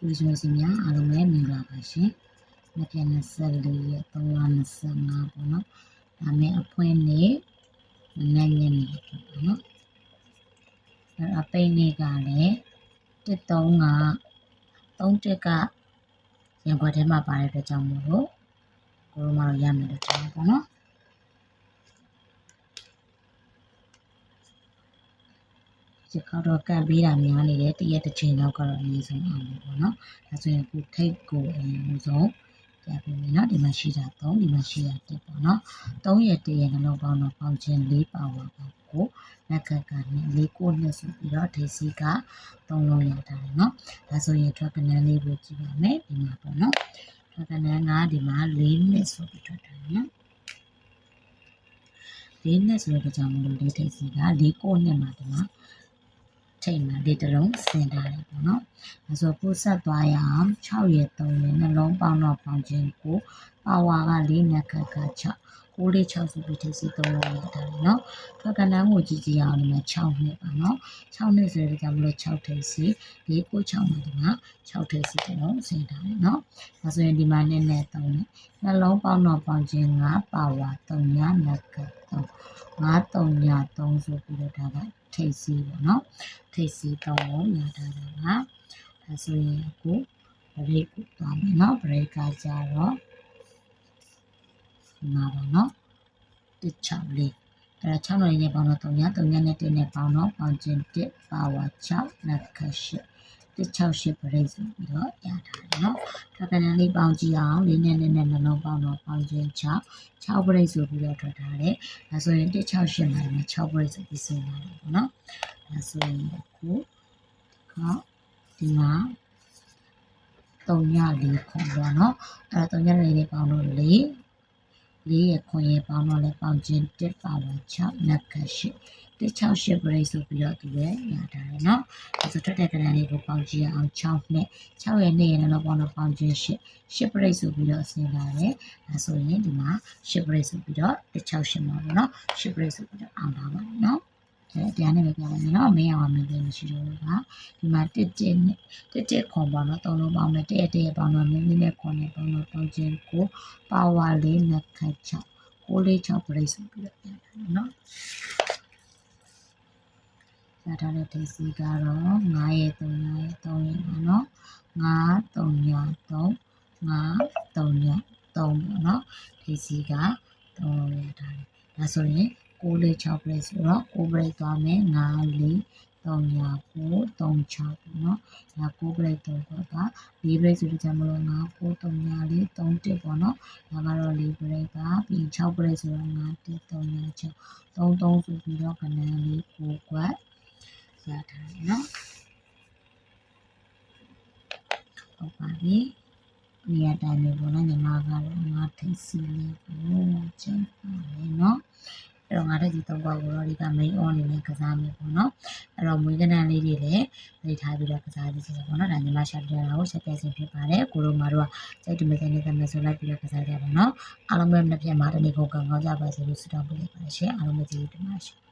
ဒီလိုဆိုရင်များအားလုံးပဲမင်္ဂလာပါရှင်။နှစ်ပြန်24ရက်3လ25ပေါ့နော်။ဒါမဲ့အဖွင့်နေ့နိုင်ညနေပေါ့နော်။အဲအပိတ်နေ့ကလည်း13က31ကရန်ကုန်ထဲမှာပါတဲ့အတွက်ကြောင့်မို့လို့ကိုရိုမာတော့ရမယ်လို့ပြောပေါ့နော်။ ဒီခေါက်တော့ကတ်ပေးတာများနေတယ်တရက်တစ်ချိန်လောက်ကတော့အနည်းဆုံးအောင်ပေါ့နော်ဒါဆိုရင်ကိုထိတ်ကိုအရင်ဆုံးပြပေးမယ်နော်ဒီမှာရှိတာ3ဒီမှာရှိတာ1ပေါ့နော်3ရက်1ရက်နှလုံးပေါင်းတော့ပေါင်းခြင်း4ပါဝါပါကိုလက်ခက်ကနဲ့4ကိုနှစ်ဆိုပြီးတော့ထိတ်စီက3လုံးရထားတယ်နော်ဒါဆိုရင်ထွက်ကနန်းလေးကိုကြည့်ပါမယ်ဒီမှာပေါ့နော်ထွက်ကနန်းကဒီမှာ4နှစ်ဆိုပြီးထွက်ထားတယ်နော်4နှစ်ဆိုတဲ့ကြောင့်မလို့လေးထိတ်စီက4ကိုနှစ်မှာဒီမှာ ထိတ်မှာဒီတစ်လုံးဆင်ထားတယ်ပေါ့နော်။ဒါဆိုပို့ဆက်သွားရအောင်6ရက်3ရက်နှလုံးပေါင်းတော့ပေါင်းခြင်းကိုပါဝါက4မြက်ခက်က6 6လေး6စုပြီးထိပ်စီ3လုံးရတာလေနော်။ထွက်ကနန်းကိုကြည့်ကြည့်အောင်ဒီမှာ6နှစ်ပါနော်။6နှစ်ဆိုတဲ့ကြောင့်မလို့6ထိပ်စီ4 9 6မှာဒီမှာ6ထိပ်စီတစ်လုံးဆင်ထားတယ်နော်။ဒါဆိုရင်ဒီမှာနဲ့နဲ့3နဲ့နှလုံးပေါင်းတော့ပေါင်းခြင်း5ပါဝါ3ညမြက်ခက်3 5 3ည3ဆိုပြီးတော့ဒါက ထိပ်စီပေါ့နော်။ထိပ်စီ3လုံးရတာကဒါဆိုရင်အခုဘရိတ်ကိုသွားမယ်နော်။ဘရိတ်ကကြတော့ဒီမှာပါနော်164အဲ့ဒါ6နဲ့နဲ့ပေါင်းတော့3ည3ညနဲ့1နဲ့ပေါင်းတော့ပေါင်းခြင်း1ပါဝါ6နက်ခက်8 168ပရိတ်ဆိုပြီးတော့ရတာနော်ထပ်ကနေလေးပေါင်းကြည့်အောင်လေးနဲ့နဲ့နဲ့နှလုံးပေါင်းတော့ပေါင်းခြင်း6 6ပရိတ်ဆိုပြီးတော့ထွက်ထားတယ်ဒါဆိုရင်168မှာလည်း6ပရိတ်ဆိုပြီးစဉ်းစားတယ်ပေါ့နော်ဒါဆိုရင်အခုခါဒီမှာ3ည4ခွန်ပေါ့နော်အဲ့တော့3ည4လေးပေါင်းတော့4 လေးရခွန်ရပေါင်းတော့လည်းပေါင်းခြင်း1ပါဝါ6နက်ခက်8 168 break ဆိုပြီးတော့ဒီပဲရထားတယ်เนาะဒါဆိုထွက်တဲ့ကဏ္ဍလေးကိုပေါင်းကြည့်အောင်6နဲ့6ရဲ့နေ့ရဲ့နောက်ပေါင်းတော့ပေါင်းခြင်း8 8 break ဆိုပြီးတော့ဆင်းလာတယ်ဒါဆိုရင်ဒီမှာ8 break ဆိုပြီးတော့168မှာပေါ့เนาะ8 break ဆိုပြီးတော့အောင်ပါပါเนาะ အဲတရားနဲ့ပဲပြောမယ်နော်မင်းအောင်မင်းလည်းမရှိတော့ဘူးကဒီမှာတစ်တစ်နဲ့တစ်တစ်ခွန်ပေါ့နော်သုံးလုံးပေါင်းနဲ့တရက်တရက်ပေါင်းတော့မင်းမင်းနဲ့ခွန်နဲ့ပေါင်းတော့ပေါင်းခြင်းကိုပါဝါလေးနဲ့ခတ်ချကိုလေး6 break ဆိုပြီးတော့ပြန်တယ်နော်ရထားတဲ့ဒေစီကတော့9ရဲ့3ရဲ့3ရဲ့ပါနော်9 3ည3 9 3ည3ပေါ့နော်ဒေစီက3ရထားတယ်ဒါဆိုရင် 6လေး6 break ဆိုတော့6 break သွားမယ်9လေး3ည9 3 6ပေါ့နော်ဒါ9 break တော့က4 break ဆိုတော့ကျွန်တော်9 9 3ညလေး3 1ပေါ့နော်ဒါကတော့4 break ကပြီး6 break ဆိုတော့9 1 3ည6 3 3ဆိုပြီးတော့ခဏလေး9ကွက်ရထားတယ်နော်ဟုတ်ပါပြီနေရာတိုင်းမျိုးပေါ့နော်ညီမကတော့ငါထိတ်စီလေးကိုချိန်ပါမယ်နော် အဲ့တော့ငါတဲ့ဒီသုံးခွက်ကိုတော့ဒီက main on အနေနဲ့ကစားမယ်ပေါ့နော်အဲ့တော့မွေးကနန်းလေးတွေလည်းနေထားပြီးတော့ကစားကြည့်စီပေါ့နော်ဒါညီမရှာပြတာကိုဆက်ပြစဉ်ဖြစ်ပါတယ်ကိုတို့မာတို့ကစိတ်တမစနေတဲ့မဆိုလိုက်ပြီးတော့ကစားကြပါနော်အားလုံးပဲနှစ်ပြတ်မှာတနေ့ကုန်ကောင်းကြပါစေလို့ဆုတောင်းပေးလိုက်ပါတယ်ရှင်အားလုံးပဲကျေးဇူးတင်ပါတယ်ရှင်